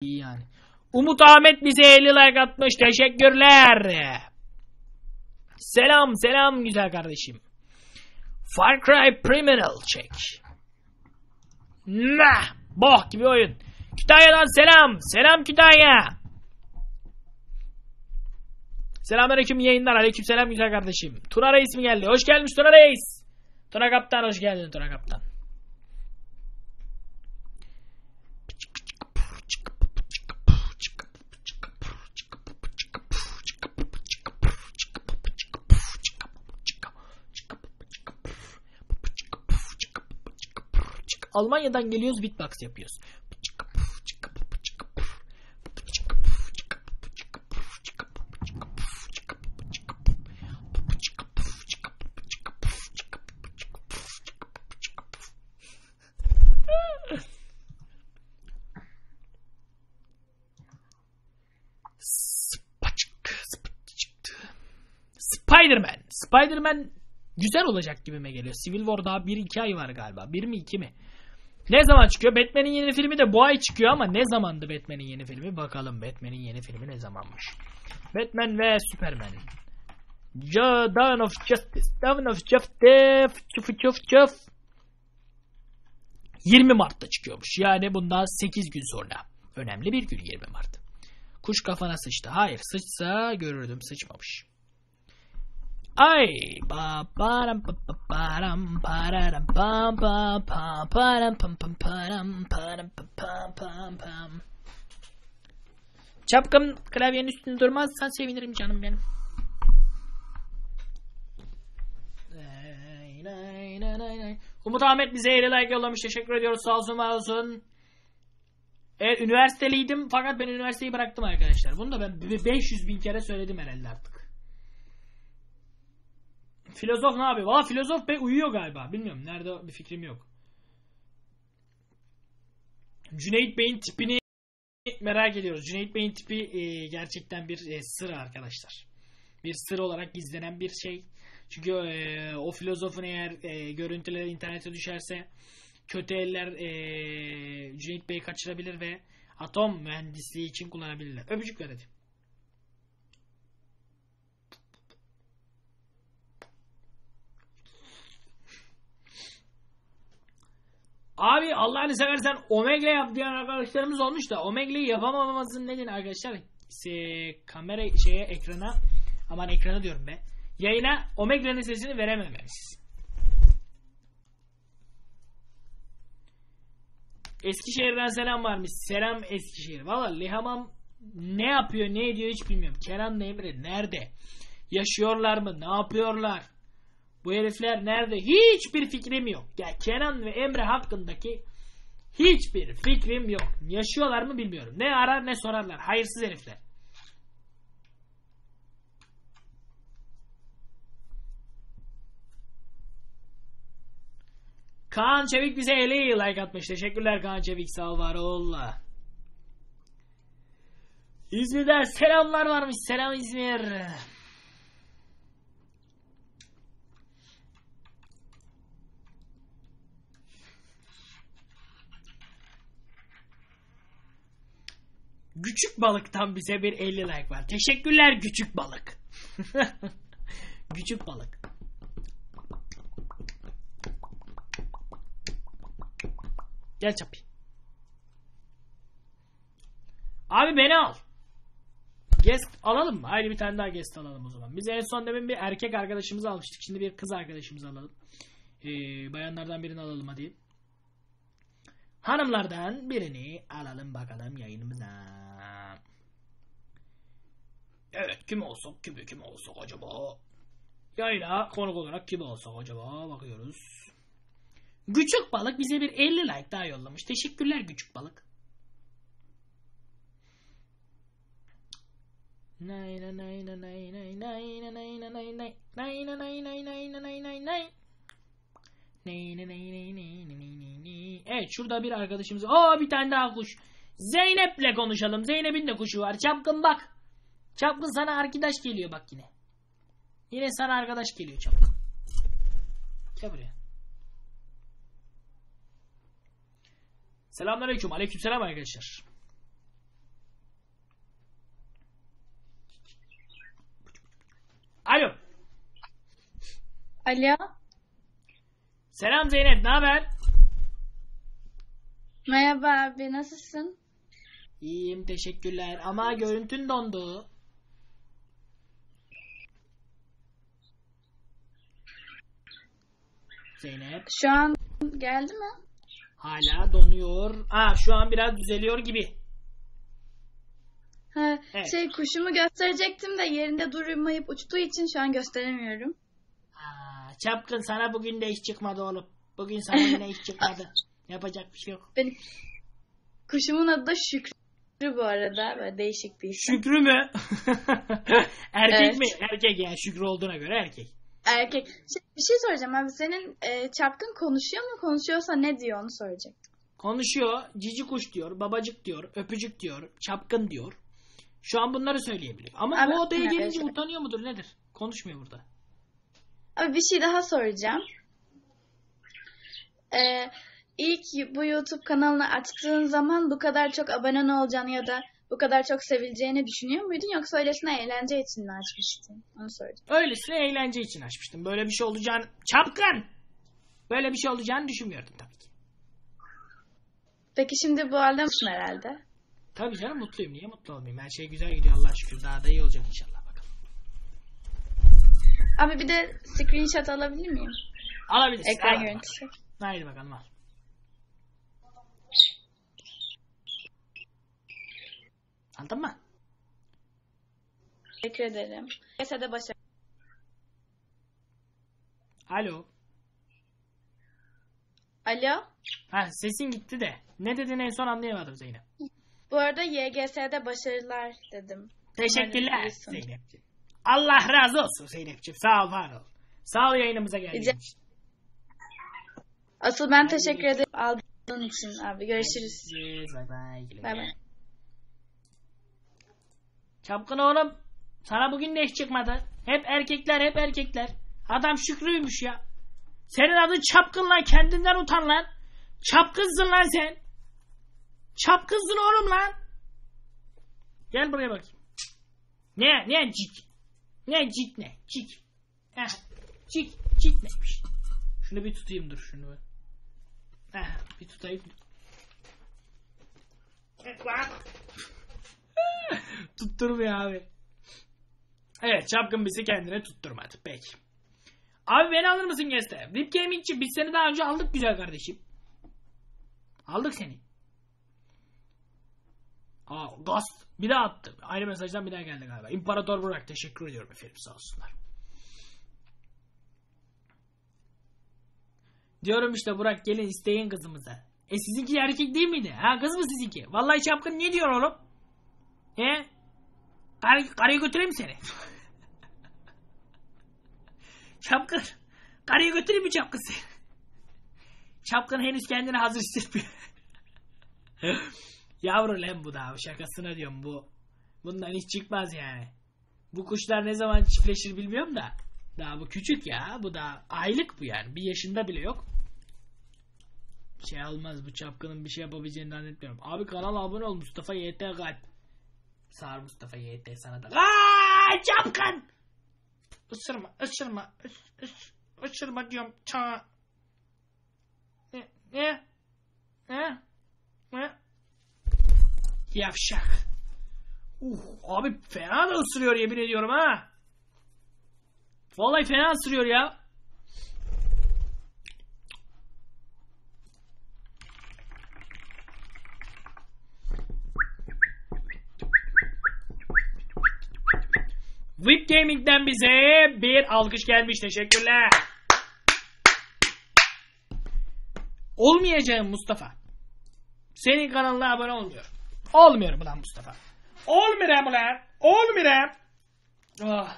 iyi yani. Umut Ahmet bize 50 like atmış. Teşekkürler. Selam selam güzel kardeşim. Far Cry Criminal çek. Nah, boh gibi oyun. Kütahya'dan selam. Selam Kütahya. Selamünaleyküm yayınlar. Aleyküm selam güzel kardeşim. Tuna Reis mi geldi? Hoş gelmiş Tuna Reis. Tuna Kaptan hoş geldin Tuna Kaptan. Almanya'dan geliyoruz beatbox yapıyoruz. Spider-Man. Spider-Man güzel olacak gibime geliyor. Civil War daha 1-2 ay var galiba. 1 mi 2 mi? Ne zaman çıkıyor? Batman'in yeni filmi de bu ay çıkıyor ama ne zamandı Batman'in yeni filmi? Bakalım Batman'in yeni filmi ne zamanmış? Batman ve Superman. Dawn of Justice. Dawn of Justice. Çuf çuf çuf. 20 Mart'ta çıkıyormuş. Yani bundan 8 gün sonra. Önemli bir gün 20 Mart. Kuş kafana sıçtı. Hayır sıçsa görürdüm sıçmamış. Ay ba param pa pa param pararam pam pam pam param pam pam param param pam pam pam pam. Çapkın klavyenin üstünde durmazsan sevinirim canım benim. Umut Ahmet bize 50 like yollamış. Teşekkür ediyoruz. Sağ olsun var olsun. Evet üniversiteliydim fakat ben üniversiteyi bıraktım arkadaşlar. Bunu da ben 500 bin kere söyledim herhalde artık. Filozof ne yapıyor? Valla filozof bey uyuyor galiba. Bilmiyorum. Nerede bir fikrim yok. Cüneyt Bey'in tipini merak ediyoruz. Cüneyt Bey'in tipi e, gerçekten bir e, sır arkadaşlar. Bir sır olarak gizlenen bir şey. Çünkü e, o filozofun eğer e, görüntüleri internete düşerse kötü eller e, Cüneyt Bey'i kaçırabilir ve atom mühendisliği için kullanabilirler. Öpücükler hadi. Abi Allah'ını seversen Omegle yap diyen arkadaşlarımız olmuş da Omegle'yi yapamamamızın nedeni arkadaşlar se, kamera şeye ekrana aman ekrana diyorum be yayına Omegle'nin sesini veremememiz. Eskişehir'den selam varmış. Selam Eskişehir. Valla Lihamam ne yapıyor ne ediyor hiç bilmiyorum. Kenan Emre nerede? Yaşıyorlar mı? Ne yapıyorlar? Bu herifler nerede? Hiçbir fikrim yok. Ya Kenan ve Emre hakkındaki hiçbir fikrim yok. Yaşıyorlar mı bilmiyorum. Ne arar ne sorarlar. Hayırsız herifler. Kaan Çevik bize 50 like atmış. Teşekkürler Kaan Çevik. Sağ ol var olla. İzmir'den selamlar varmış. Selam İzmir. Küçük balıktan bize bir 50 like var. Teşekkürler küçük balık. küçük balık. Gel çapi. Abi beni al. Guest alalım mı? Haydi bir tane daha guest alalım o zaman. Biz en son demin bir erkek arkadaşımızı almıştık. Şimdi bir kız arkadaşımızı alalım. Ee, bayanlardan birini alalım hadi. Hanımlardan birini alalım bakalım yayınımıza. Evet kim olsak kimi kim olsak acaba? Yayına konuk olarak kim olsak acaba bakıyoruz. Küçük balık bize bir 50 like daha yollamış. Teşekkürler küçük balık. Nay nay nay nay nay nay nay nay nay nay nay nay nay nay nay nay nay nay nay. Evet şurada bir arkadaşımız. Aa bir tane daha kuş. Zeynep'le konuşalım. Zeynep'in de kuşu var. Çapkın bak. Çapkın sana arkadaş geliyor bak yine. Yine sana arkadaş geliyor Çapkın. Gel buraya. Selamünaleyküm. Aleykümselam arkadaşlar. Alo. Alo. Selam Zeynep, ne haber? Merhaba abi, nasılsın? İyiyim, teşekkürler. Ama görüntün dondu. Zeynep Şu an geldi mi? hala donuyor. Aa şu an biraz düzeliyor gibi. Ha, Evet. Şey kuşumu gösterecektim de yerinde durmayıp uçtuğu için şu an gösteremiyorum. Aa, çapkın sana bugün de iş çıkmadı oğlum. Bugün sana yine iş çıkmadı. Yapacak bir şey yok. Benim kuşumun adı da Şükrü bu arada. Böyle değişik bir isim. Şükrü mü? erkek Evet. mi? Erkek yani Şükrü olduğuna göre erkek. Erkek. Şey, bir şey soracağım abi. Senin e, çapkın konuşuyor mu? Konuşuyorsa ne diyor onu soracak. Konuşuyor. Cici kuş diyor. Babacık diyor. Öpücük diyor. Çapkın diyor. Şu an bunları söyleyebilir. Ama Abi, bu odaya gelince evet. utanıyor mudur nedir? Konuşmuyor burada. Abi bir şey daha soracağım. Ee, ilk bu YouTube kanalını açtığın zaman bu kadar çok abonen olacağını ya da bu kadar çok sevileceğini düşünüyor muydun yoksa öylesine eğlence için mi açmıştın? Onu soracağım. Öylesine eğlence için açmıştım. Böyle bir şey olacağını... Çapkın! Böyle bir şey olacağını düşünmüyordum tabii ki. Peki şimdi bu halde mısın herhalde? Tabii canım mutluyum. Niye mutlu olmayayım? Her şey güzel gidiyor Allah şükür. Daha da iyi olacak inşallah bakalım. Abi bir de screenshot alabilir miyim? Alabilirsin. Ekran görüntüsü. Haydi bakalım al. Aldın mı? Teşekkür ederim. Kesede başarı. Alo. Alo. Ha sesin gitti de. Ne dedin en son anlayamadım Zeynep. Bu arada YGS'de başarılar dedim. Teşekkürler. Zeynep'ciğim. Allah razı olsun Zeynep'ciğim. Sağ ol var ol. Sağ ol yayınımıza geldiğin Rica- için. Asıl ben teşekkür ederim aldığın için abi. Görüşürüz. Görüşürüz. Bay bay. Güle Bay güle. bay. Çapkın oğlum. Sana bugün de iş çıkmadı. Hep erkekler hep erkekler. Adam Şükrü'ymüş ya. Senin adın Çapkın lan. Kendinden utan lan. Çapkınsın lan sen. Çapkınsın oğlum lan. Gel buraya bakayım. Ne? Ne cik? Ne cik ne? Cik. Heh. Cik. Cik neymiş? Şunu bir tutayım dur şunu. Heh, bir tutayım. Tutturmuyor abi. Evet çapkın bizi kendine tutturmadı. Peki. Abi beni alır mısın Geste? VIP Gaming'ci biz seni daha önce aldık güzel kardeşim. Aldık seni. Aa gaz. Bir daha attı. Aynı mesajdan bir daha geldi galiba. İmparator Burak teşekkür ediyorum efendim sağ olsunlar. Diyorum işte Burak gelin isteyin kızımıza. E sizinki erkek değil miydi? Ha kız mı sizinki? Vallahi çapkın ne diyor oğlum? He? Karı, karıyı götüreyim seni? çapkın. Karıyı götüreyim mi çapkın seni? Çapkın henüz kendini hazır hissetmiyor. Yavru lan bu da şakasına diyorum bu. Bundan hiç çıkmaz yani. Bu kuşlar ne zaman çiftleşir bilmiyorum da. Daha bu küçük ya. Bu da aylık bu yani. Bir yaşında bile yok. Bir şey olmaz bu çapkının bir şey yapabileceğini zannetmiyorum. Abi kanala abone ol Mustafa YT Galp. Sağır Mustafa YT sana da. Aaa çapkın! Isırma ısırma. Is, is, ısırma diyorum. Ça. Ne? Ne? Ne? Ne? Yavşak. Uh, abi fena da ısırıyor yemin ediyorum ha. Vallahi fena ısırıyor ya. VIP Gaming'den bize bir alkış gelmiş. Teşekkürler. Olmayacağım Mustafa. Senin kanalına abone olmuyor. Olmuyorum ulan Mustafa. Olmuyorum ulan. Olmuyorum. Oh.